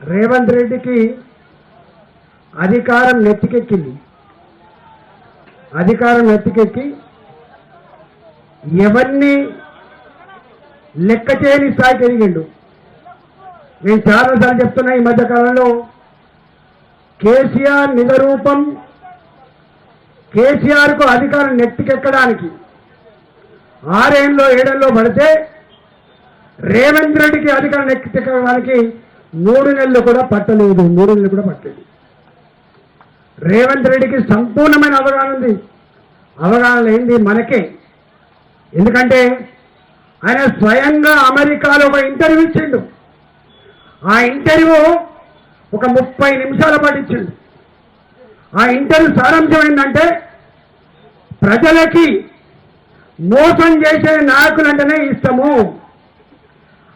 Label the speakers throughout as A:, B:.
A: రేవంత్ రెడ్డికి అధికారం నెత్తికెక్కింది. అధికారం నెత్తికెక్కి ఎవరిని లెక్క చేయని స్థాయికి ఎదిగిండు నేను చాలాసార్లు చెప్తున్నా ఈ మధ్య కాలంలో కేసీఆర్ నిజరూపం కేసీఆర్కు అధికారం నెత్తికెక్కడానికి ఆరేళ్ళలో ఏడేళ్ళలో పడితే రేవంత్ రెడ్డికి అధికారం నెత్తికెక్కడానికి మూడు నెలలు కూడా పట్టలేదు మూడు నెలలు కూడా పట్టలేదు. రేవంత్ రెడ్డికి సంపూర్ణమైన అవగాహన ఉంది. అవగాహన లేనిది మనకే. ఎందుకంటే ఆయన స్వయంగా అమెరికాలో ఒక ఇంటర్వ్యూ ఇచ్చిండు. ఆ ఇంటర్వ్యూ ఒక ముప్పై నిమిషాల పాటు ఇచ్చిండు. ఆ ఇంటర్వ్యూ సారాంశం ఏంటంటే ప్రజలకి మోసం చేసే నాయకులంటేనే ఇష్టము.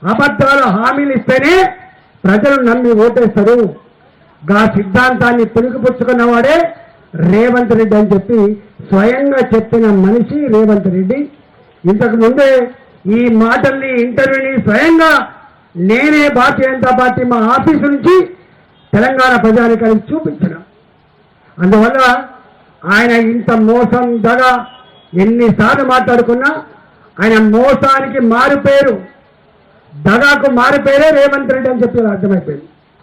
A: అబద్ధాలు హామీలు ఇస్తేనే ప్రజలు నమ్మి ఓటేస్తారు గా సిద్ధాంతాన్ని పుణికిపుచ్చుకున్న వాడే రేవంత్ రెడ్డి అని చెప్పి స్వయంగా చెప్పిన మనిషి రేవంత్ రెడ్డి. ఇంతకు ముందే ఈ మాటల్ని ఇంటర్వ్యూని స్వయంగా నేనే భారతీయ జనతా పార్టీ మా ఆఫీసు నుంచి తెలంగాణ ప్రజానికానికి చూపించిన. అందువల్ల ఆయన ఇంత మోసం దగ ఎన్నిసార్లు మాట్లాడుకున్నా ఆయన మోసానికి మారిపోయారు దగాకు మారు రేవంత్ రెడ్డి అని చెప్పి అర్థమైపోయింది.